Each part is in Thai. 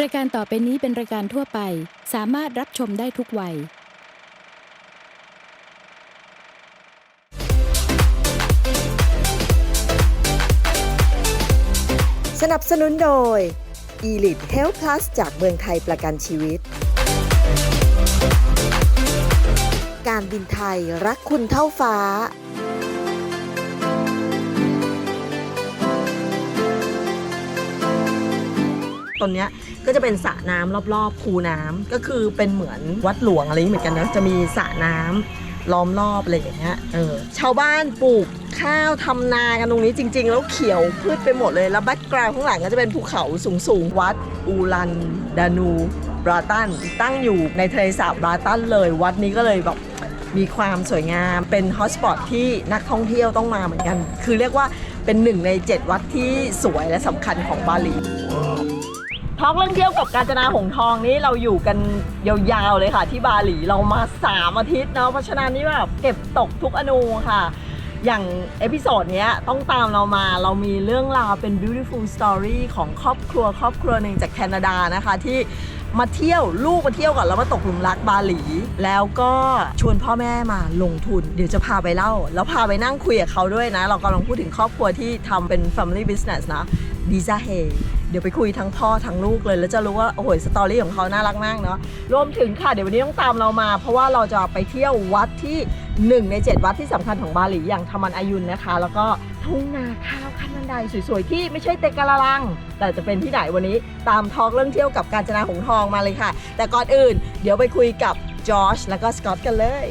รายการต่อไปนี้เป็นรายการทั่วไป สามารถรับชมได้ทุกวัย สนับสนุนโดย Elite Health Plus จากเมืองไทยประกันชีวิต การบินไทยรักคุณเท่าฟ้าตรงเนี้ย ก็จะเป็นสระน้ำรอบๆ คูน้ำก็คือเป็นเหมือนวัดหลวงอะไรนี้เหมือนกันนะจะมีสระน้ำล้อมรอบอะไรอย่างเงี้ยเออชาวบ้านปลูกข้าวทำนากันตรงนี้จริง ๆ แล้วเขียวพืชไปหมดเลย แล้วแบ็กกราวด์ข้างหลังก็จะเป็นภูเขาสูงๆ วัด อูลัน ดานูบราตัน ตั้งอยู่ในทะเลสาบบราตันเลย วัดนี้ก็เลยแบบมีความสวยงามเป็นฮอตสปอตที่นักท่องเที่ยวต้องมาเหมือนกัน คือเรียกว่าเป็นหนึ่งใน 7 วัดที่สวยและสำคัญของบาหลี ทอกเรื่องเที่ยวกับกาญจนาหงทองนี้เราอยู่กันยาวๆเลยค่ะ ที่บาหลีเรามา 3 อาทิตย์เนาะเพราะฉะนั้นนี่แบบเก็บตกทุกอนูค่ะ อย่างเอพิโซดนี้ต้องตามเรามาเรามีเรื่องราวเป็น beautiful story ของครอบครัวครอบครัวหนึ่งจากแคนาดานะคะที่มาเที่ยวลูกมาเที่ยวก่อนแล้วมาตกหลุมรักบาหลี แล้วก็ชวนพ่อแม่มาลงทุน เดี๋ยวจะพาไปเล่า แล้วพาไปนั่งคุยกับเขาด้วยนะ เรากำลังพูดถึงครอบครัวที่ทำเป็น family business นะ ดีซาเฮเดี๋ยวไปคุยทั้งพ่อทั้งลูกเลย แล้วจะรู้ว่า โอ้โหสตอรี่ของเขาน่ารักมากเนาะรวมถึงค่ะ เดี๋ยววันนี้ต้องตามเรามา เพราะว่าเราจะไปเที่ยววัดที่ 1 ใน 7 วัดที่สำคัญของบาหลีอย่างทามันอายุนนะคะ แล้วก็ทุ่งนาข้าวขั้นบันไดสวยๆ ที่ไม่ใช่เตกะละลัง แต่จะเป็นที่ไหนวันนี้ตามทอกเรื่องเที่ยวกับการจนาหงทองมาเลยค่ะ แต่ก่อนอื่น เดี๋ยวไปคุยกับจอชแล้วก็สกอตกันเลย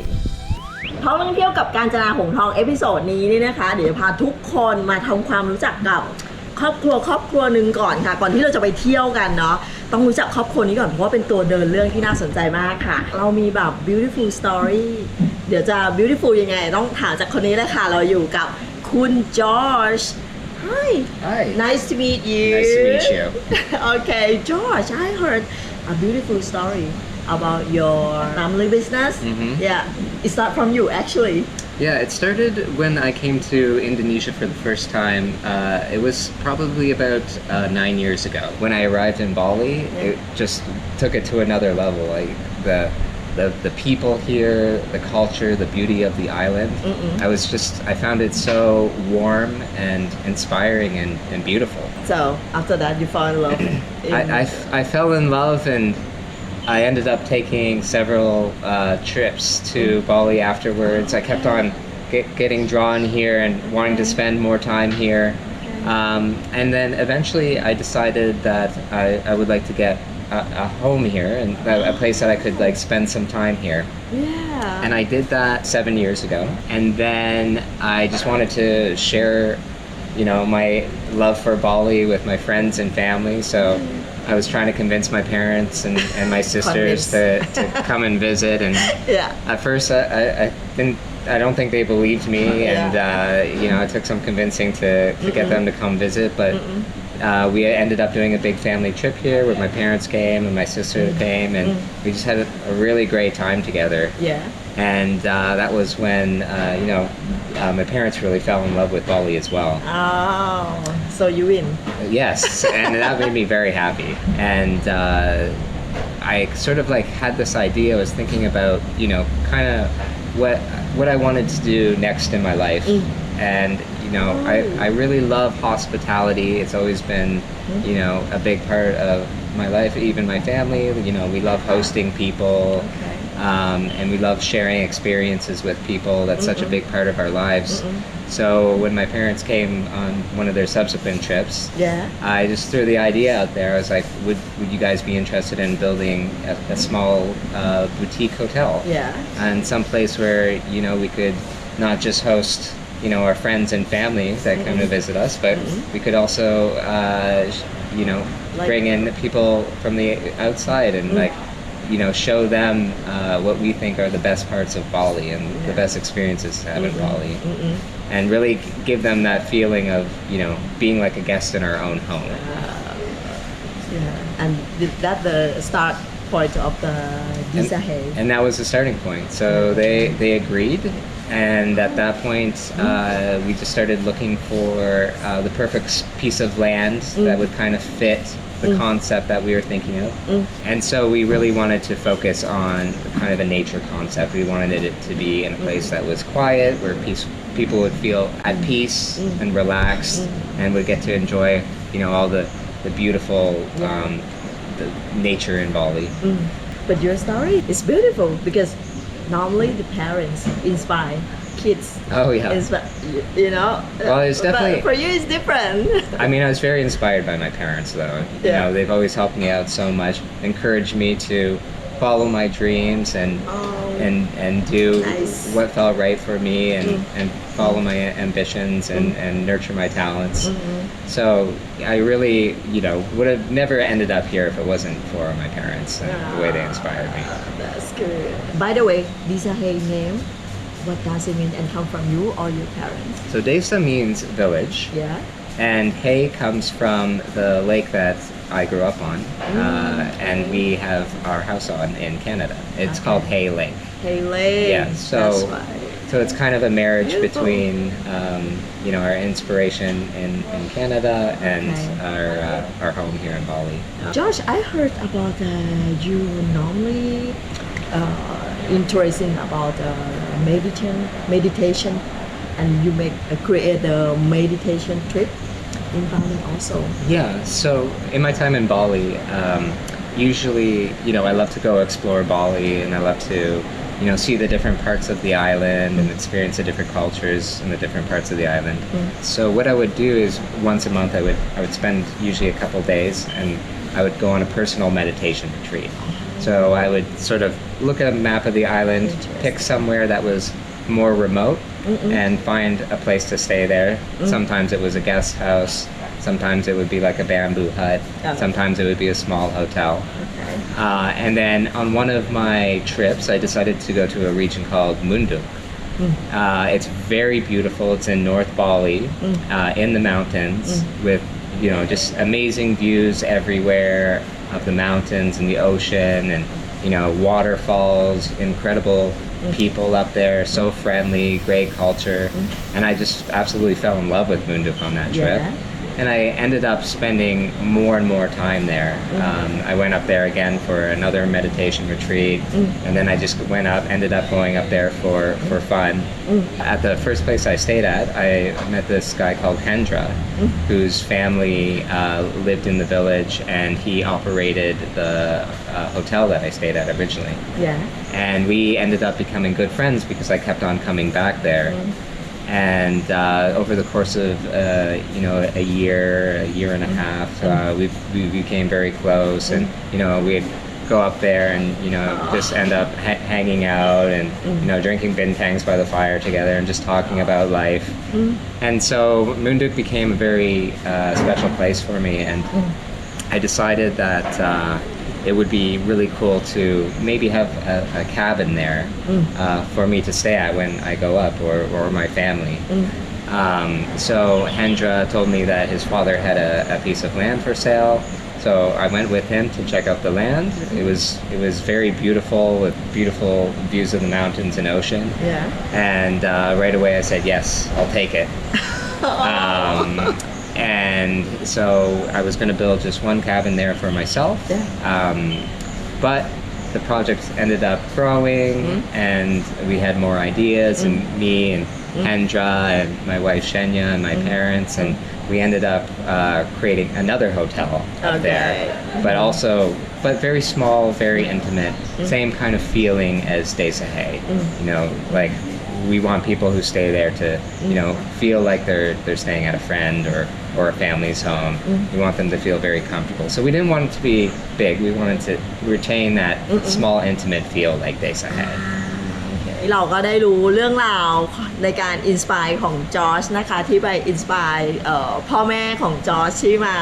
ท้องเรื่องเที่ยวกับการจนาหงทองเอพิโซดนี้นี่นะคะ เดี๋ยวจะพาทุกคนมาทำความรู้จักกับ ครอบครัวครอบครัวหนึ่งก่อนค่ะ ก่อนที่เราจะไปเที่ยวกันเนาะต้องรู้จักครอบครัวนี้ก่อนเพราะว่าเป็นตัวเดินเรื่องที่น่าสนใจมากค่ะ เรามีแบบ beautiful story เดี๋ยวจะ beautiful ยังไง ต้องถามจากคนนี้เลยค่ะ เราอยู่กับคุณจอร์จ Hi Hi. Nice to meet you Nice to meet you. okay George I heard a beautiful story about your family business Mhm. yeah it's not from you actually Yeah, it started when I came to Indonesia for the first time. Uh, it was probably about uh, nine years ago. When I arrived in Bali, it just took it to another level. Like the the, the people here, the culture, the beauty of the island. I was just I found it so warm and inspiring and, and beautiful. so after that you fall in love in, I, I, I fell in love and I ended up taking several uh, trips to Bali afterwards. I kept on get, getting drawn here and wanting to spend more time here. Um, and then eventually I decided that I, I would like to get a, a home here and a, a place that I could like spend some time here. yeah And I did that seven years ago. And then I just wanted to share, you know, my love for Bali with my friends and family. So I was trying to convince my parents and, and my sisters to, to come and visit. And yeah. at first, I, I, I didn't. I don't think they believed me, and uh, you know, it took some convincing to, to get them to come visit. But uh, we ended up doing a big family trip here, where my parents came and my sister came, and we just had a, a really great time together. Yeah and uh, that was when uh, you know uh, my parents really fell in love with Bali as well. oh so you win Yes, and that made me very happy. And uh, I sort of like had this idea. I was thinking about you know kind of what what I wanted to do next in my life, and you know I, I really love hospitality. It's always been you know a big part of my life, even my family. You know we love hosting people. okay um, and we love sharing experiences with people. That's such a big part of our lives. So when my parents came on one of their subsequent trips, yeah I just threw the idea out there. I was like, "Would would you guys be interested in building a, a small uh, boutique hotel yeah and some place where you know we could not just host." You know our friends and family that come to visit us, but we could also, uh, you know, Like- bring in people from the outside and like you know, show them uh, what we think are the best parts of Bali and the best experiences to have in Bali, and really give them that feeling of you know being like a guest in our own home. yeah. And that the start point of the Giza Hay and that was the starting point. So they they agreed, and at that point, uh, we just started looking for uh, the perfect piece of land that would kind of fit the mm. concept that we were thinking of. Mm. And so we really wanted to focus on kind of a nature concept. We wanted it to be in a mm-hmm. place that was quiet, where peace, people would feel at mm. peace and relaxed, and would get to enjoy, you know, all the the beautiful um, the nature in Bali. but your story is beautiful because normally the parents inspire kids Oh yeah. you know Well, it's But definitely- for you it's different I mean, I was very inspired by my parents, though. You Yeah. know, they've always helped me out so much, encouraged me to follow my dreams and Oh. and and do Nice. what felt right for me and and follow my ambitions and Mm. and nurture my talents. Mm-hmm. So I really, you know, would have never ended up here if it wasn't for my parents and the way they inspired me. That's good. By the way, Lisa Hay name, what does it mean and come from you or your parents? So Desa means village. Yeah. And Hay comes from the lake that I grew up on, uh, and we have our house on in Canada. It's Okay. called Hay Lake. Hay Lake. Yeah, so-. So it's kind of a marriage Beautiful. between, um, you know, our inspiration in, in Canada and Okay. our uh, our home here in Bali. Uh, Josh, I heard about uh, you normally uh, interesting about uh, meditation, meditation, and you make uh, create a meditation trip in Bali also. Yeah, so in my time in Bali, um, usually, you know, I love to go explore Bali and I love to, you know, see the different parts of the island and experience the different cultures in the different parts of the island. So what I would do is once a month I would I would spend usually a couple days and I would go on a personal meditation retreat. So I would sort of look at a map of the island, pick somewhere that was more remote and find a place to stay there. Sometimes it was a guest house, sometimes it would be like a bamboo hut, Oh. sometimes it would be a small hotel. Okay. Uh, and then on one of my trips, I decided to go to a region called Munduk. Uh, it's very beautiful. It's in North Bali, uh, in the mountains, with you know just amazing views everywhere of the mountains and the ocean, and you know waterfalls. Incredible mm-hmm. people up there, so friendly, great culture, mm-hmm. and I just absolutely fell in love with Munduk on that trip Yeah. And I ended up spending more and more time there. Um, I went up there again for another meditation retreat, and then I just went up, ended up going up there for, for fun. At the first place I stayed at, I met this guy called Hendra, whose family uh, lived in the village, and he operated the uh, hotel that I stayed at originally. Yeah. And we ended up becoming good friends because I kept on coming back there and uh, over the course of uh, you know a year, a year and a half, uh, we we became very close, and you know we'd go up there and you know just end up ha- hanging out and you know drinking bintangs by the fire together and just talking about life. And so Munduk became a very uh, special place for me, and I decided that. It would be really cool to maybe have a, a cabin there uh, for me to stay at when I go up or, or my family. Um, so Hendra told me that his father had a, a piece of land for sale. So I went with him to check out the land. It was it was very beautiful with beautiful views of the mountains and ocean. Yeah. And uh, right away I said yes, I'll take it. um, and so I was going to build just one cabin there for myself. Yeah. Um, but the project ended up growing, mm-hmm. and we had more ideas, and mm-hmm. me and mm-hmm. Hendra and my wife Shenya and my parents, and we ended up uh, creating another hotel up there. Okay. But also, but very small, very intimate, same kind of feeling as Desa Hay. You know, like we want people who stay there to, you know, feel like they're they're staying at a friend or or a family's home. We want them to feel very comfortable. So we didn't want it to be big. We wanted to retain that small, intimate feel like Desa Hay. เราก็ได้รู้เรื่องราวในการอินสปายของจอร์จนะคะ ที่ไปอินสปายเอ่อพ่อแม่ของจอร์จที่มา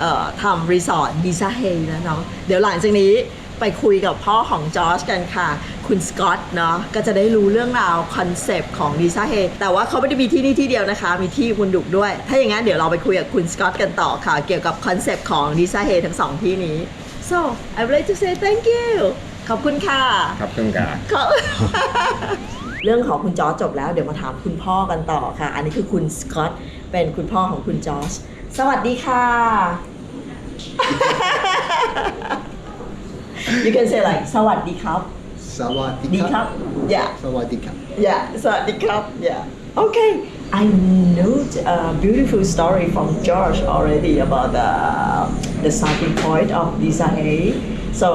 เอ่อทำรีสอร์ทดีซาเฮนะเนาะเดี๋ยวหลังจากนี้ ไปคุยกับพ่อของจอร์จกันค่ะ คุณสกอตเนาะก็จะได้รู้เรื่องราวคอนเซปต์ของดีซาเฮแต่ว่าเขาไม่ได้มีที่นี่ที่เดียวนะคะ มีที่คุณดุกด้วย ถ้าอย่างนั้นเดี๋ยวเราไปคุยกับคุณสกอตกันต่อค่ะ เกี่ยวกับคอนเซปต์ของดีซาเฮทั้งสองที่นี้ส so I would like to say thank you ขอบคุณค่ะ Kapkunga. เขาเรื่องของคุณจอร์จจบแล้ว เดี๋ยวมาถามคุณพ่อกันต่อค่ะ อันนี้คือคุณสกอตเป็นคุณพ่อของคุณจอร์จสวัสดีค่ะ you can say like สวัสดีครับ Sawadee ดีครับ yeah Sawadee Cup. yeah สวัสดีครับ yeah okay I know a beautiful story from George already about the the starting point of Lisa Hay so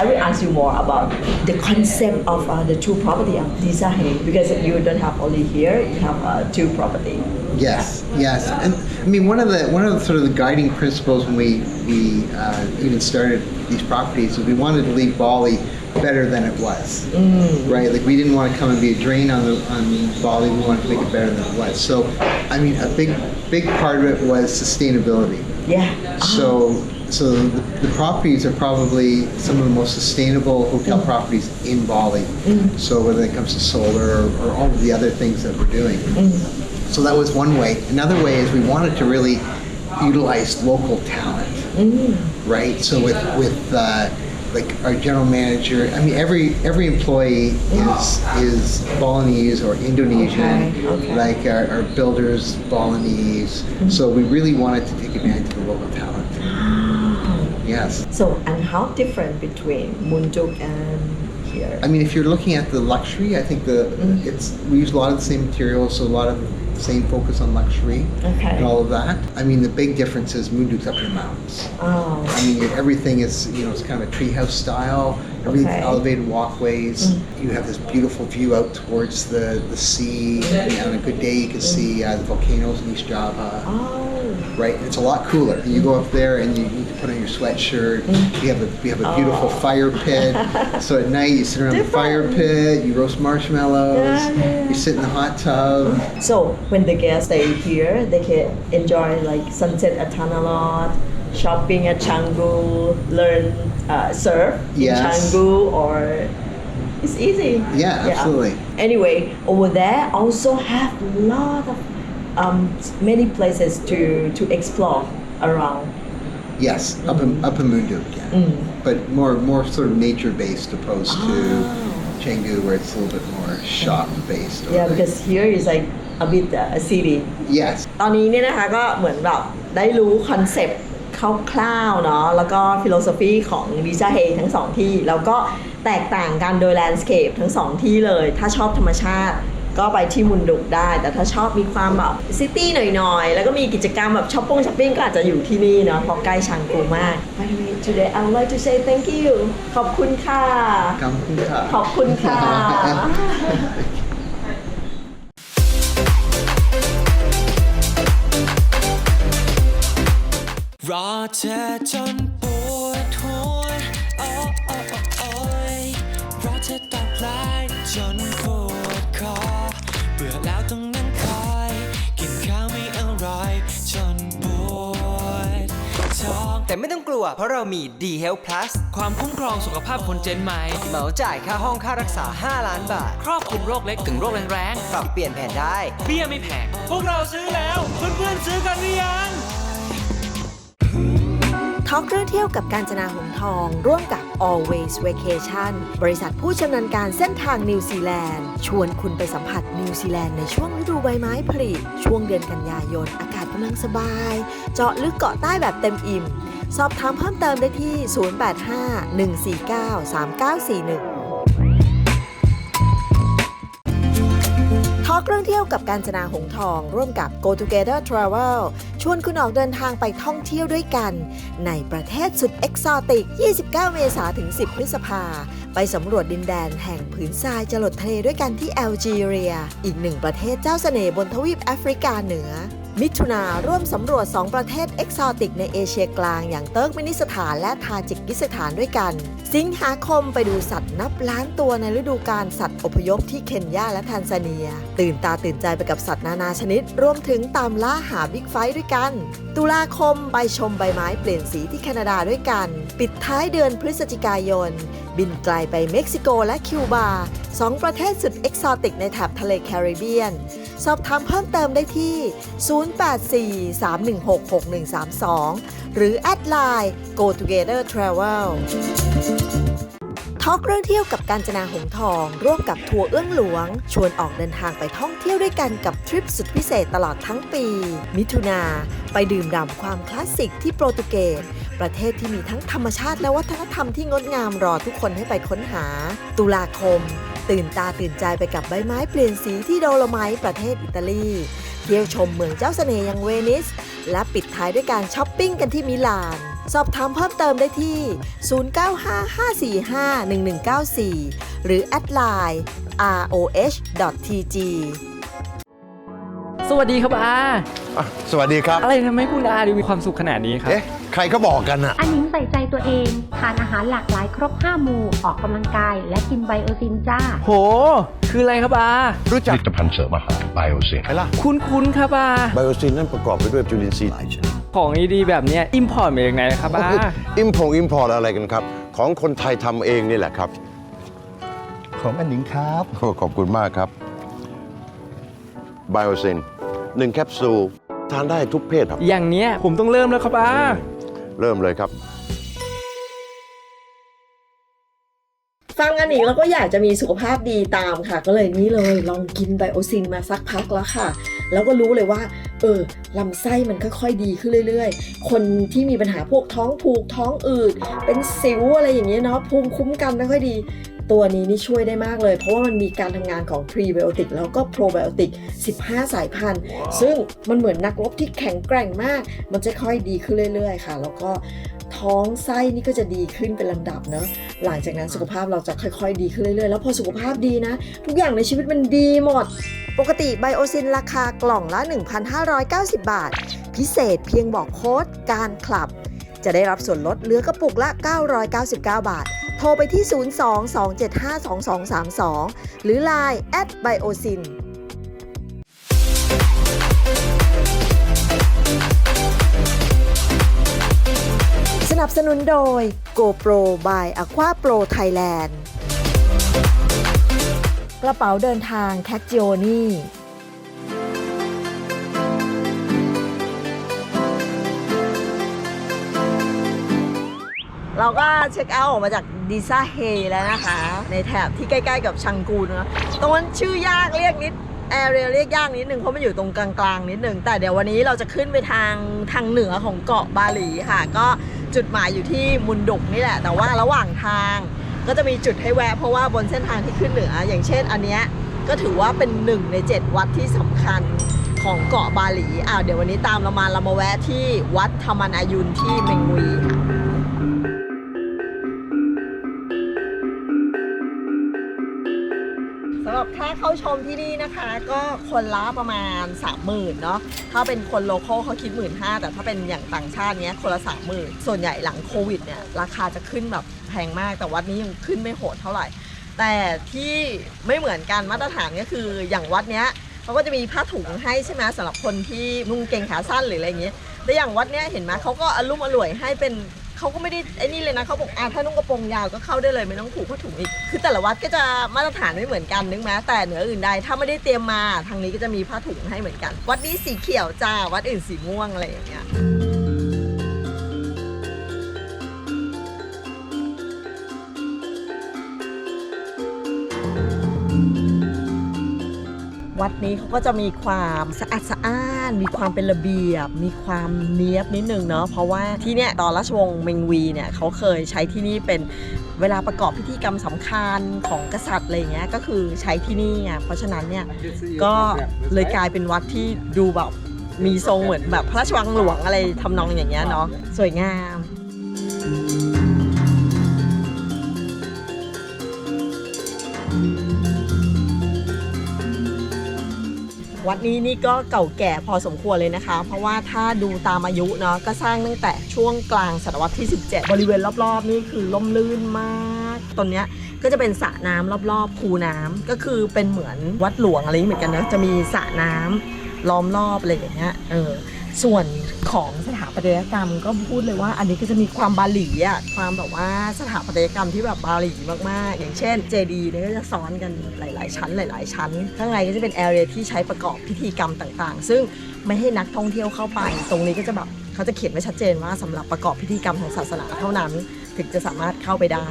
I will ask you more about the concept of uh, the two property of Lisa Hay because you don't have only here you have uh, two property Yes, yes, and I mean one of the one of the sort of the guiding principles when we we uh, even started these properties is we wanted to leave Bali better than it was, mm. right? Like we didn't want to come and be a drain on the on Bali. We wanted to make it better than it was. So, I mean, a big big part of it was sustainability. yeah So, so the, the properties are probably some of the most sustainable hotel mm. properties in Bali. Mm. So whether it comes to solar or, or all of the other things that we're doing. So that was one way. Another way is we wanted to really utilize local talent, mm. right? So with with uh, like our general manager, I mean every every employee is is Balinese or Indonesian. Okay, okay. Like our, our builders, Balinese. Mm-hmm. So we really wanted to take advantage of the local talent. Yes. so and how different between Munjuk and here I mean, if you're looking at the luxury, I think the mm-hmm. it's we use a lot of the same materials, so a lot of same focus on luxury Okay. and all of that. I mean, the big difference is Moonduk's up in the mountains. oh I mean, everything is you know it's kind of a treehouse style. Everything's Okay. elevated walkways. You have this beautiful view out towards the the sea. And on a good day, you can see uh, the volcanoes in East Java. oh Right, it's a lot cooler. You go up there and you need to put on your sweatshirt. We have a we have a beautiful fire pit. so at night you sit around the fire pit, you roast marshmallows, Yeah, yeah. you sit in the hot tub. So when the guests stay here, they can enjoy like sunset at Tanalot, shopping at Canggu, learn uh, surf in Yes. Canggu, or it's easy. Yeah, absolutely. Anyway, over there also have a lot of um, many places to to explore around. Yes, up in up in Moonduk, yeah. Mm. But more more sort of nature based opposed to Ah. Chengdu where it's a little bit more shop based. Yeah, because here is like a bit uh, a city. yes, ตอนนี้เนี่ยนะคะก็เหมือนแบบได้รู้คอนเซปต์คร่าวๆเนาะแล้วก็ฟิโลโซฟีของลิซ่าเฮทั้งสองที่ แล้วก็แตกต่างกันโดยแลนด์สเคปทั้งสองที่เลย ถ้าชอบธรรมชาติ ก็ไปที่มุนดุกได้ แต่ถ้าชอบมีความแบบซิตี้หน่อยๆ แล้วก็มีกิจกรรมแบบช้อปปิ้งช้อปปิ้งก็อาจจะอยู่ที่นี่เนาะเพราะใกล้ชางกูมาก By the way today I would like to say thank you ขอบคุณค่ะ Kampunka. ขอบคุณค่ะ รอเธอจนป แต่ไม่ต้องกลัว เพราะเรามี D Health Plus ความคุ้มครองสุขภาพคนเจนใหม่ เหมาจ่ายค่าห้องค่ารักษา 5 ล้านบาท ครอบคลุมโรคเล็กถึงโรคแรงปรับเปลี่ยนแผนได้ ๆเบี้ยไม่แพงพวกเราซื้อแล้วเพื่อนๆซื้อกันหรือยังทอล์กเรื่องเที่ยวกับการจนาหงส์ทอง ร่วมกับ Always Vacation บริษัทผู้ชำนาญการเส้นทางนิวซีแลนด์ ชวนคุณไปสัมผัสนิวซีแลนด์ในช่วงฤดูใบไม้ผลิช่วงเดือนกันยายน อากาศกำลังสบาย เจาะลึกเกาะใต้แบบเต็มอิ่ม สอบถามเพิ่มเติมได้ที่ 085 149 3941ทอล์กเรื่องเที่ยวกับการจนาหงทอง ร่วมกับ Go Together Travel ชวนคุณออกเดินทางไปท่องเที่ยวด้วยกัน ในประเทศสุดเอกซอติก 29 เมษายนถึง 10 พฤษภา ไปสำรวจดินแดนแห่งผืนทรายจรดทะเลด้วยกันที่แอลจีเรีย อีกหนึ่งประเทศเจ้าเสน่ห์บนทวีปแอฟริกาเหนือ มิถุนาร่วมสำรวจ 2 ประเทศเอกซอติกในเอเชียกลางอย่างเติร์กเมนิสถานและทาจิกิสถานด้วยกัน สิงหาคมไปดูสัตว์นับล้านตัวในฤดูกาลสัตว์อพยพที่เคนยาและแทนซาเนีย ตื่นตาตื่นใจไปกับสัตว์นานาชนิด รวมถึงตามล่าหาบิ๊กไฟด้วยกัน ตุลาคมไปชมใบไม้เปลี่ยนสีที่แคนาดาด้วยกัน ปิดท้ายเดือนพฤศจิกายน บินไกลไปเม็กซิโกและคิวบาสองประเทศสุดเอกซอติกในแถบทะเลแคริบเบียน สอบถามเพิ่มเติมได้ที่หรือแอดไลน์ go together travel ทอล์กเรื่องเที่ยวกับการจนาหงทอง ร่วมกับทัวร์เอื้องหลวง ชวนออกเดินทางไปท่องเที่ยวด้วยกันกับทริปสุดพิเศษตลอดทั้งปี มิถุนาไปดื่มด่ำความคลาสสิกที่โปรตุเกสประเทศที่มีทั้งธรรมชาติและวัฒนธรรมที่งดงามรอทุกคนให้ไปค้นหา ตุลาคม ตื่นตาตื่นใจไปกับใบไม้เปลี่ยนสีที่โดโลไมต์ประเทศอิตาลี ที่ยวชมเมืองเจ้าเสน่ห์อย่างเวนิส และปิดท้ายด้วยการช้อปปิ้งกันที่มิลาน สอบถามเพิ่มเติมได้ที่ 0955451194 หรือแอดไลน์ roh.tg สวัสดีครับอา อะสวัสดีครับ อะไรทำให้คุณอาดูมีความสุขขนาดนี้ครับ เอ๊ะ ใครเขาบอกกันอะอันนิ้งใส่ใจตัวเอง ทานอาหารหลากหลายครบ 5 หมู่ ออกกำลังกาย และกินไบโอตินจ้า โห คืออะไรครับอารู้จักผลิตภัณฑ์เสริมอาหารไบโอเซนไหมล่ะคุ้นๆครับอาไบโอซินนั้นประกอบไปด้วยจุลินทรีย์หลายชนิดของดีๆแบบเนี้ยอิมพอร์ตมาจากไหนครับอาอิมพงอิมพอร์ตอะไรกันครับ ของคนไทยทำเองนี่แหละครับ ของอันหนิงครับ โอ้ขอบคุณมากครับไบโอซินหนึ่งแคปซูล ทานได้ทุกเพศครับ อย่างเนี้ยผมต้องเริ่มแล้วครับอา เริ่มเลยครับฟังอันนี้แล้วก็อยากจะมีสุขภาพดีตามค่ะ ก็เลยนี่เลยลองกินไบโอซินมาสักพักแล้วค่ะ แล้วก็รู้เลยว่า เออลำไส้มันค่อยๆดีขึ้นเรื่อยๆ คนที่มีปัญหาพวกท้องผูกท้องอืดเป็นสิวอะไรอย่างเงี้ยเนาะภูมิคุ้มกันไม่ค่อยดี ตัวนี้นี่ช่วยได้มากเลย เพราะว่ามันมีการทำงานของพรีไบโอติกแล้วก็โปรไบโอติก 15 สายพันธุ์ ซึ่งมันเหมือนนักรบที่แข็งแกร่งมาก มันจะค่อยดีขึ้นเรื่อย ๆ ค่ะ แล้วก็ท้องไส้นี่ก็จะดีขึ้นเป็นลำดับเนาะ หลังจากนั้นสุขภาพเราจะค่อยๆ ดีขึ้นเรื่อยๆ แล้วพอสุขภาพดีนะ ทุกอย่างในชีวิตมันดีหมด ปกติไบโอซินราคากล่องละ 1,590 บาท พิเศษเพียงบอกโค้ดการคลับ จะได้รับส่วนลดเหลือกระปุกละ 999 บาท โทรไปที่ 02-275-2232 หรือ Line at biosin สนับสนุนโดย GoPro by Aqua Pro Thailand กระเป๋าเดินทางแค g จิโอนี่ เราก็เช็คเอาท์ออกมาจากดิซ่าเฮแล้วนะคะ ในแถบที่ใกล้ๆกับชังกูนนะตรงนั้นชื่อยากเรียกนิดแอเรียเรียกยากนิดนึงเพราะมันอยู่ตรงกลางๆนิดนึงแต่เดี๋ยววันนี้เราจะขึ้นไปทางทางเหนือของเกาะบาหลีค่ะ ก็จุดหมายอยู่ที่มุนดุกนี่แหละ แต่ว่าระหว่างทางก็จะมีจุดให้แวะ เพราะว่าบนเส้นทางที่ขึ้นเหนือ อย่างเช่น อันเนี้ยก็ถือว่าเป็นหนึ่งใน 7 วัดที่สำคัญของเกาะบาหลีอ่าวเดี๋ยววันนี้ตามเรามาเรามาแวะที่วัดธรรมนายุนที่เมงวีค่ะ เข้าชมที่นี่นะคะ ก็คนละประมาณ 30,000เนาะถ้าเป็นคนโลโก้เขาคิด 1 5ื่นแต่ถ้าเป็นอย่างต่างชาติเนี้ยคนละ 30,000 ส่วนใหญ่หลังโควิดเนี่ยราคาจะขึ้นแบบแพงมากแต่วัดนี้ยังขึ้นไม่โหดเท่าไหร่ แต่ที่ไม่เหมือนกันมาตรฐานก็คืออย่างวัดเนี้ยเขาก็จะมีผ้าถุงให้ใช่ไหมสำหรับคนที่นุ่งเกงขาสั้นหรืออะไรอย่างเงี้ยแต่อย่างวัดเนี้ยเห็นไหมเขาก็อารมุ่มอร่วยให้เป็น เขาก็ไม่ได้ไอ้นี่เลยนะเขาบอกอ่าถ้านุ่งกระโปรงยาวก็เข้าได้เลยไม่ต้องผูกผ้าถุงอีกคือแต่ละวัดก็จะมาตรฐานไม่เหมือนกันนึกไหมแต่เหนืออื่นใดถ้าไม่ได้เตรียมมาทางนี้ก็จะมีผ้าถุงให้เหมือนกัน วัดนี้สีเขียวจ้าวัดอื่นสีม่วงอะไรอย่างเงี้ย วัดนี้เขาก็จะมีความสะอาดสะอ้าน มีความเป็นระเบียบ มีความเนี้ยบนิดนึงเนาะเพราะว่าที่เนี่ยตอนราชวงศ์เมงวีเนี่ยเขาเคยใช้ที่นี่เป็นเวลาประกอบพิธีกรรมสำคัญของกษัตริย์อะไรเงี้ยก็คือใช้ที่นี่ไงเพราะฉะนั้นเนี่ยก็เลยกลายเป็นวัดที่ดูแบบมีทรงเหมือนแบบพระราชวังหลวงอะไรทำนองอย่างเงี้ยเนาะสวยงาม วัดนี้นี่ก็เก่าแก่พอสมควรเลยนะคะ เพราะว่าถ้าดูตามอายุเนาะก็สร้างตั้งแต่ช่วงกลางศตวรรษที่ 17 บริเวณรอบๆ นี่คือล่มลื่นมากตอนเนี้ยก็จะเป็นสระน้ำรอบๆคูน้ำก็คือเป็นเหมือนวัดหลวงอะไรอย่างนี้เหมือนกันนะจะมีสระน้ำล้อมรอบอะไรอย่างเงี้ยเออ ส่วนของสถาปัตยกรรมก็พูดเลยว่าอันนี้ก็จะมีความบาหลีอะความแบบว่าสถาปัตยกรรมที่แบบบาหลีมากๆ อย่างเช่นเจดีเนี่ยก็จะซ้อนกันหลาย ๆ ชั้นหลาย ๆ ชั้น ข้างในก็จะเป็นแอเรียที่ใช้ประกอบพิธีกรรมต่างๆ ซึ่งไม่ให้นักท่องเที่ยวเข้าไป ตรงนี้ก็จะแบบเขาจะเขียนไว้ชัดเจนว่าสำหรับประกอบพิธีกรรมทางศาสนาเท่านั้น ถึงจะสามารถเข้าไปได้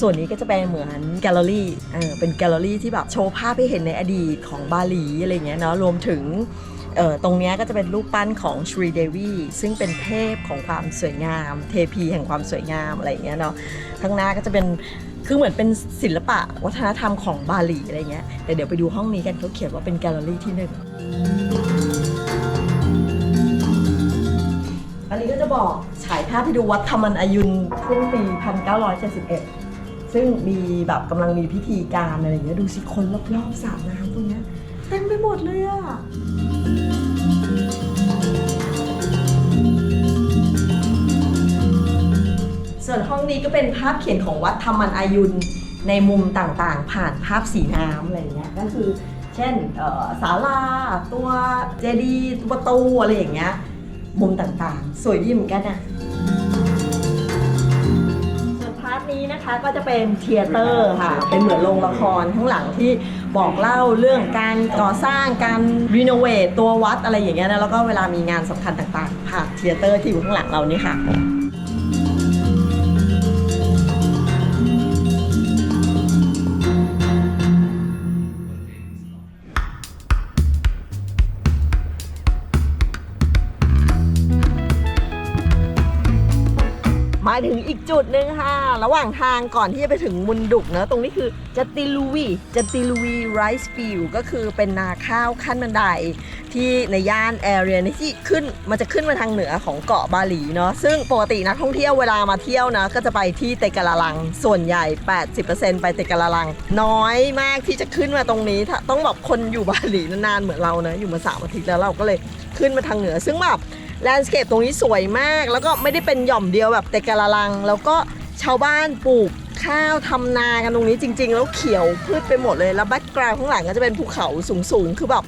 ส่วนนี้ก็จะเป็นเหมือนแกลเลอรี่เออเป็นแกลเลอรี่ที่แบบโชว์ภาพให้เห็นในอดีตของบาหลีอะไรเงี้ยเนาะรวมถึงเออตรงนี้ก็จะเป็นรูปปั้นของชรีเดวีซึ่งเป็นเทพของความสวยงาม เทพีแห่งความสวยงามอะไรเงี้ยเนาะข้างหน้าก็จะเป็นคือเหมือนเป็นศิลปะวัฒนธรรมของบาหลีอะไรเงี้ยแต่เดี๋ยวไปดูห้องนี้กันเขาเขียนว่าเป็นแกลเลอรี่ที่หนึ่งอันนี้ก็จะบอกฉายภาพให้ดูวัดธรรมันอายุนช่วงปี 1971 ซึ่งมีแบบกำลังมีพิธีการอะไรอย่างเงี้ยดูสิคนรอบๆสระน้ำตรงเนี้ยเต็มไปหมดเลยอะส่วนห้องนี้ก็เป็นภาพเขียนของวัดธรรมันอายุนในมุมต่างๆ ผ่านภาพสีน้ำอะไรอย่างเงี้ยก็คือ เช่นศาลาตัวเจดีย์ตัวประตูอะไรอย่างเงี้ยมุมต่างๆ สวยดีเหมือนกันนะ นะคะก็จะเป็นเทเตอร์ค่ะ เป็นเหมือนโรงละครข้างหลังที่บอกเล่าเรื่องการก่อสร้างการรีโนเวทตัววัดอะไรอย่างเงี้ยนะแล้วก็เวลามีงานสำคัญต่างๆผ่านเทเตอร์ที่อยู่ข้างหลังเรานี่ค่ะ ถึงอีกจุดหนึ่งค่ะ ระหว่างทางก่อนที่จะไปถึงมุนดุกเนอะตรงนี้คือจัติลูวีจัติลูวีไรซ์ฟิลก็คือเป็นนาข้าวขั้นบันไดที่ในย่านแอเรียนที่ขึ้นมันจะขึ้นมาทางเหนือของเกาะบาหลีเนาะซึ่งปกตินักท่องเที่ยวเวลามาเที่ยวนะก็จะไปที่เตกะละลัง ส่วนใหญ่ 80%ไปเตกะละลัง น้อยมากที่จะขึ้นมาตรงนี้ถ้าต้องแบบคนอยู่บาหลีนานๆเหมือนเรานะอยู่มาสามอาทิตย์แล้วเราก็เลยขึ้นมาทางเหนือ ซึ่งแบบ แลนด์สเคปตรงนี้สวยมาก แล้วก็ไม่ได้เป็นหย่อมเดียวแบบเตกะละลัง แล้วก็ชาวบ้านปลูกข้าวทำนากันตรงนี้จริง ๆ แล้วเขียวพืชไปหมดเลย แล้วแบ็กกราวด์ข้างหลังก็จะเป็นภูเขาสูงๆ คือแบบ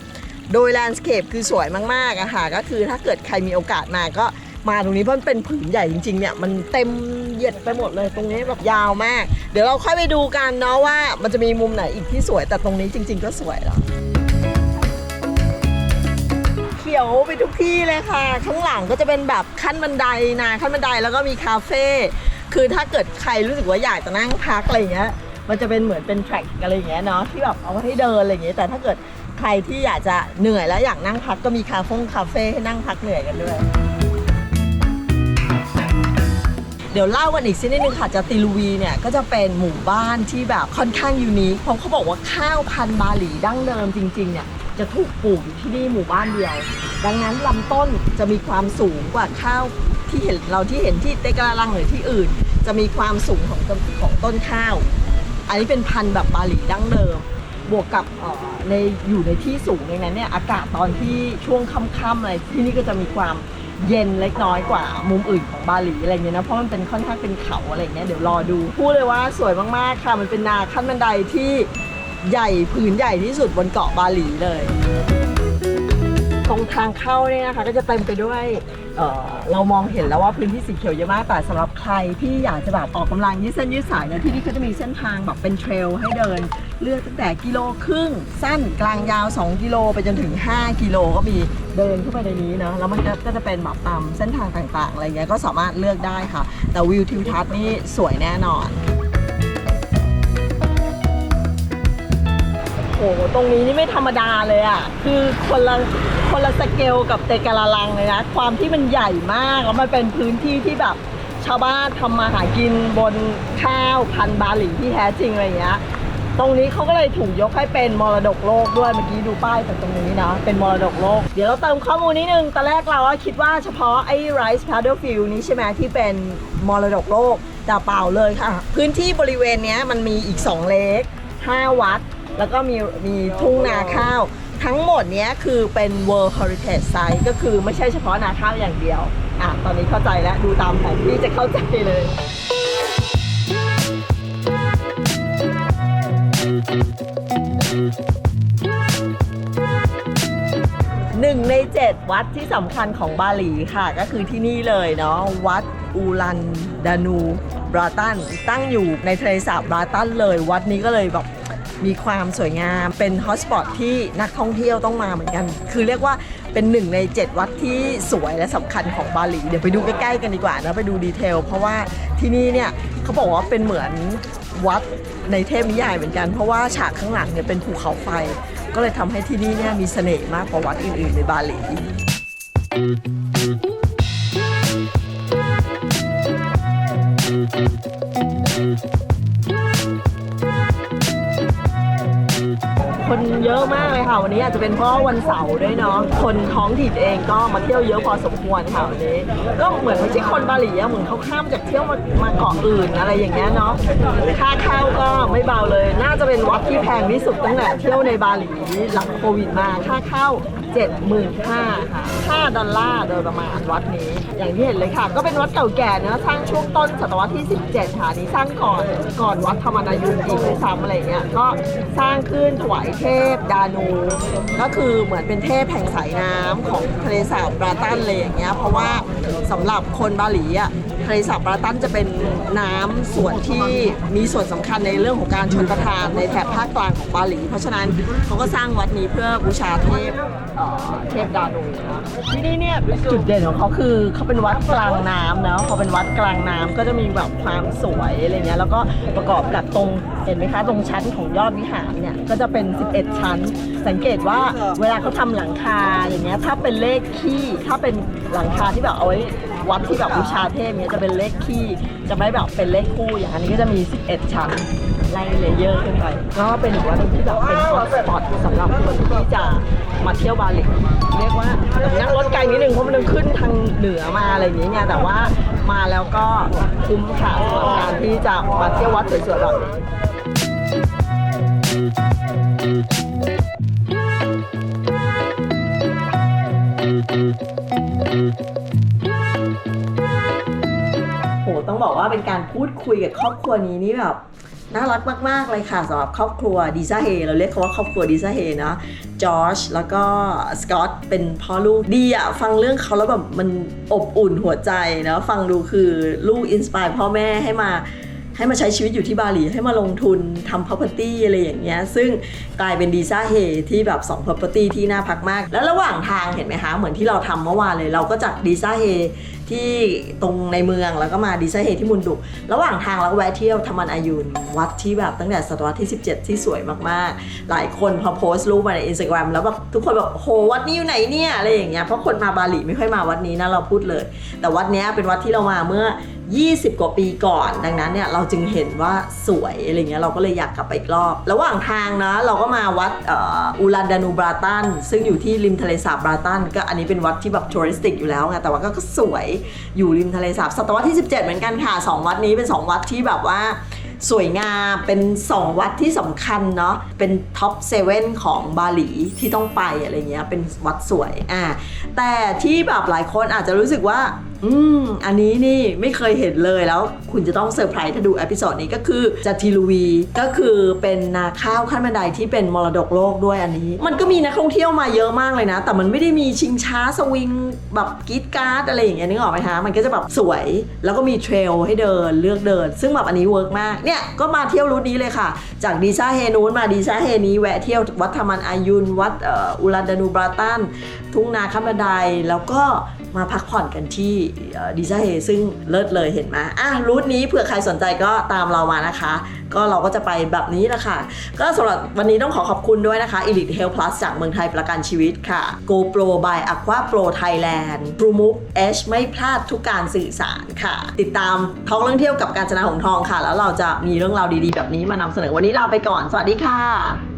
โดยแลนด์สเคปคือสวยมากๆอะค่ะ ก็คือถ้าเกิดใครมีโอกาสมาก็มาตรงนี้เพราะมันเป็นผืนใหญ่จริงๆเนี่ยมันเต็มเหยียดไปหมดเลยตรงนี้แบบยาวมาก เดี๋ยวเราค่อยไปดูกันเนาะว่ามันจะมีมุมไหนอีกที่สวยแต่ตรงนี้จริง ๆ ก็สวยแล้ว ขียวไปทุกที่เลยค่ะ ข้างหลังก็จะเป็นแบบขั้นบันไดนะขั้นบันไดแล้วก็มีคาเฟ่คือถ้าเกิดใครรู้สึกว่าอยากจะนั่งพักอะไรเงี้ยมันจะเป็นเหมือนเป็นแทร็กอะไรอย่างเงี้ยเนาะที่แบบเอาไว้ให้เดินอะไรอย่างเงี้ยแต่ถ้าเกิดใครที่อยากจะเหนื่อยแล้วอยากนั่งพักก็มีคาเฟ่คาเฟ่ให้นั่งพักเหนื่อยกันด้วย เดี๋ยวเล่ากันอีกสักนิดนึงค่ะจาติลูวีเนี่ยก็จะเป็นหมู่บ้านที่แบบค่อนข้างยูนิคเพราะเขาบอกว่าข้าวพันธุ์บาหลีดั้งเดิมจริงๆเนี่ย จะถูกปลูกอยู่ที่นี่หมู่บ้านเดียว ดังนั้นลำต้นจะมีความสูงกว่าข้าวที่เห็นเราที่เห็นที่เตกะละลังหรือที่อื่น จะมีความสูงของต้นของต้นข้าว อันนี้เป็นพันธุ์แบบบาหลีดั้งเดิม บวกกับในอยู่ในที่สูงในนั้นเนี่ยอากาศตอนที่ช่วงค่ำๆอะไรที่นี่ก็จะมีความเย็นเล็กน้อยกว่ามุมอื่นของบาหลีอะไรเงี้ยนะเพราะมันเป็นค่อนข้างเป็นเขาอะไรเงี้ยเดี๋ยวรอดูพูดเลยว่าสวยมากๆค่ะมันเป็นนาขั้นบันไดที่ ใหญ่ผืนใหญ่ที่สุดบนเกาะบาหลีเลย ตรงทางเข้าเนี่ยนะคะก็จะเต็มไปด้วยเเรามองเห็นแล้วว่าพื้นที่สีเขียวเยอะมากแต่สำหรับใครที่อยากจะแบบออกกำลังยืดเส้นยืดสายเนี่ยที่นี่เขาจะมีเส้นทางแบบเป็นเทรลให้เดิน เลือกตั้งแต่กิโลครึ่ง สั้นกลางยาว 2 กิโลไปจนถึง 5 กิโลก็มีเดินเข้าไปในนี้เนาะแล้วมันก็ก็จะเป็นแบบตามเส้นทางต่างๆอะไรเงี้ยก็สามารถเลือกได้ค่ะ แต่วิวทิวทัศน์นี่สวยแน่นอน โอ้โห ตรงนี้นี่ไม่ธรรมดาเลยอะ คือคนละคนละสเกลกับเตกะละลังเลยนะ ความที่มันใหญ่มาก แล้วมันเป็นพื้นที่ที่แบบชาวบ้านทำมาหากินบนข้าวพันบาหลีที่แท้จริงอะไรอย่างเงี้ย ตรงนี้เขาก็เลยถูกยกให้เป็นมรดกโลกด้วย เมื่อกี้ดูป้ายจากตรงนี้นะ เป็นมรดกโลก เดี๋ยวเราเติมข้อมูลนิดนึง ตอนแรกเราคิดว่าเฉพาะไอ้ Rice Paddle Field นี้ใช่ไหมที่เป็นมรดกโลก แต่เปล่าเลยค่ะ พื้นที่บริเวณนี้มันมีอีก 2 เลก5วัด แล้วก็มีมีทุ่งนาข้าว ทั้งหมดเนี้ยคือเป็น World Heritage Site ก็คือไม่ใช่เฉพาะนาข้าวอย่างเดียว อะ ตอนนี้เข้าใจแล้ว ดูตามแผนที่จะเข้าใจเลยหนึ่งในเจ็ดวัดที่สำคัญของบาหลีค่ะ ก็คือที่นี่เลยเนาะวัดอูลันดานูบราตันตั้งอยู่ในทะเลสาบบราตันเลย วัดนี้ก็เลยแบบ มีความสวยงาม เป็นฮอตสปอตที่นักท่องเที่ยวต้องมาเหมือนกัน คือเรียกว่าเป็นหนึ่งใน 7 วัดที่สวยและสำคัญของบาหลี เดี๋ยวไปดูใกล้ๆกันดีกว่านะไปดูดีเทล เพราะว่าที่นี่เนี่ยเขาบอกว่าเป็นเหมือนวัดในเทพนิยายเหมือนกัน เพราะว่าฉากข้างหลังเนี่ยเป็นภูเขาไฟ ก็เลยทำให้ที่นี่เนี่ยมีเสน่ห์มากกว่าวัดอื่นๆในบาหลี คนเยอะมากเลยค่ะ วันนี้อาจจะเป็นเพราะวันเสาร์ด้วยเนาะคนท้องถิ่นเองก็มาเที่ยวเยอะพอสมควรค่ะวันนี้ก็เหมือนไม่ใช่คนบาหลีอะเหมือนเขาข้ามจากเที่ยวมามาเกาะอื่นอะไรอย่างเงี้ยเนาะค่าเข้าก็ไม่เบาเลย น่าจะเป็นวัดที่แพงที่สุดตั้งแต่เที่ยวในบาหลีหลังโควิดมาค่าเข้า75,000ค่ะ5ดอลลาร์โดยประมาณวัดนี้ อย่างที่เห็นเลยค่ะ ก็เป็นวัดเก่าแก่เนะสร้างช่วงต้นศตวรรษที่ 17 ค่ะนี้สร้างก่อนก่อนวัดธรรมนายุอีกด้วยซ้ำอะไรเงี้ยก็สร้างขึ้นถวายเทพดานู ก็คือเหมือนเป็นเทพแห่งสายน้ำของทะเลสาบบราตันเลยอย่างเงี้ยเพราะว่า สำหรับคนบาหลีอะทะเลสาบบราตันจะเป็นน้ำส่วนที่มีส่วนสำคัญในเรื่องของการชนประทานในแถบภาคกลางของบาหลี เพราะฉะนั้นเขาก็สร้างวัดนี้เพื่อบูชาเทพเอ่อเทพดานูนะที่นี่เนี่ยจุดเด่นของเขาคือเขาเป็นวัดกลางน้ำเนาะพอเป็นวัดกลางน้ำก็จะมีแบบความสวยอะไรเงี้ยแล้วก็ประกอบกับตรงเห็นไหมคะตรงชั้นของยอดวิหารเนี่ยก็จะเป็น 11 ชั้น สังเกตว่าเวลาเขาทำหลังคาอย่างเงี้ยถ้าเป็นเลขขี้ถ้าเป็นหลังคาที่แบบเอาไว้วัดที่แบบบูชาเทพเนี้ยจะเป็นเลขขี้จะไม่แบบเป็นเลขคู่อย่างอันนี้ก็จะมี 11 ชั้นไล่เลเยอร์ขึ้นไปก็เป็นอีกวัดหนึงที่แบบเป็นฮอตสปอตสำหรับคนที่จะมาเที่ยวบาหลีเรียกว่านั่งรถไกลนิดนึงเพราะมันต้องขึ้นทางเหนือมาอะไรอย่างเงี้ยแต่ว่ามาแล้วก็คุ้มค่ะสำหรับการที่จะมาเที่ยววัดสวยๆแบบนี้โห ต้องบอกว่าเป็นการพูดคุยกับครอบครัวนี้นี่แบบน่ารักมาก ๆ เลยค่ะสำหรับครอบครัวดีซ่าเฮเราเรียกเขาว่าครอบครัวดีซ่าเฮเนาะจอร์จแล้วก็สกอตเป็นพ่อลูกดีอะฟังเรื่องเขาแล้วแบบมันอบอุ่นหัวใจนะฟังดูคือลูกอินสปายพ่อแม่ให้มาให้มาใช้ชีวิตอยู่ที่บาหลีให้มาลงทุนทำ property อะไรอย่างเงี้ยซึ่งกลายเป็นดีซ่าเฮที่แบบ 2 property ที่น่าพักมาก แล้วระหว่างทางเห็นไหมคะ เหมือนที่เราทำเมื่อวานเลย เราก็จากดีซ่าเฮ ที่ตรงในเมืองแล้วก็มาดีซ่าเฮที่มุนดุ ระหว่างทางเราก็แวะเที่ยวธรรมันอายุนวัดที่แบบตั้งแต่ศตวรรษที่ 17 ที่สวยมากๆ หลายคนพอโพสต์รูปมาในอินสตาแกรมแล้วแบบทุกคนแบบโหวัดนี้อยู่ไหนเนี่ยอะไรอย่างเงี้ยเพราะคนมาบาหลีไม่ค่อยมาวัดนี้นะเราพูดเลย แต่วัดเนี้ยเป็นวัดที่เรามาเมื่อ 20 กว่าปีก่อน ดังนั้นเนี่ยเราจึงเห็นว่าสวยอะไรเงี้ยเราก็เลยอยากกลับไปอีกรอบ ระหว่างทางนะเราก็มาวัดอูลันดานูบราตันซึ่งอยู่ที่ริมทะเลสาบบราตันก็อันนี้เป็นวัดที่แบบทัวริสติกอยู่แล้วไงแต่ว่าก็สวยอยู่ริมทะเลสาบศตวรรษที่ 17 เหมือนกันค่ะ 2 วัดนี้เป็น 2 วัดที่แบบว่าสวยงามเป็น 2 วัดที่สำคัญเนาะเป็นท็อปเซเว่นของบาหลีที่ต้องไปอะไรเงี้ยเป็นวัดสวยอ่าแต่ที่แบบหลายคนอาจจะรู้สึกว่า อืม อันนี้นี่ไม่เคยเห็นเลยแล้ว คุณจะต้องเซอร์ไพรส์ถ้าดูอพิโซดนี้ก็คือจัติลูวีก็คือเป็นนาข้าวขั้นบันไดที่เป็นมรดกโลกด้วยอันนี้ มันก็มีนักท่องเที่ยวมาเยอะมากเลยนะ แต่มันไม่ได้มีชิงช้าสวิงแบบกีดการ์ดอะไรอย่างเงี้ยนึกออกไหมคะมันก็จะแบบสวย แล้วก็มีเทรลให้เดินเลือกเดิน ซึ่งแบบอันนี้เวิร์กมากเนี่ยก็มาเที่ยวรูทนี้เลยค่ะ จากดีซ่าเฮนูนมาดีซ่าเฮนี้แวะเที่ยววัดธรรมันอายุนวัดอุลันดานูบราตันทุ่งนาขั้นบันไดแล้วก็ มาพักผ่อนกันที่ดีไซ่าเฮซึ่งเลิศเลยเห็นไหมอะรูทนี้เผื่อใครสนใจก็ตามเรามานะคะ ก็เราก็จะไปแบบนี้แหละค่ะ ก็สำหรับวันนี้ต้องขอขอบคุณด้วยนะคะ Elite Health Plus จากเมืองไทยประกันชีวิตค่ะ GoPro by Aqua Pro Thailand True Move H ไม่พลาดทุกการสื่อสารค่ะ ติดตามท้องเรื่องเที่ยวกับการจนาหงทองค่ะ แล้วเราจะมีเรื่องราวดีๆ แบบนี้มานำเสนอวันนี้ลาไปก่อน สวัสดีค่ะ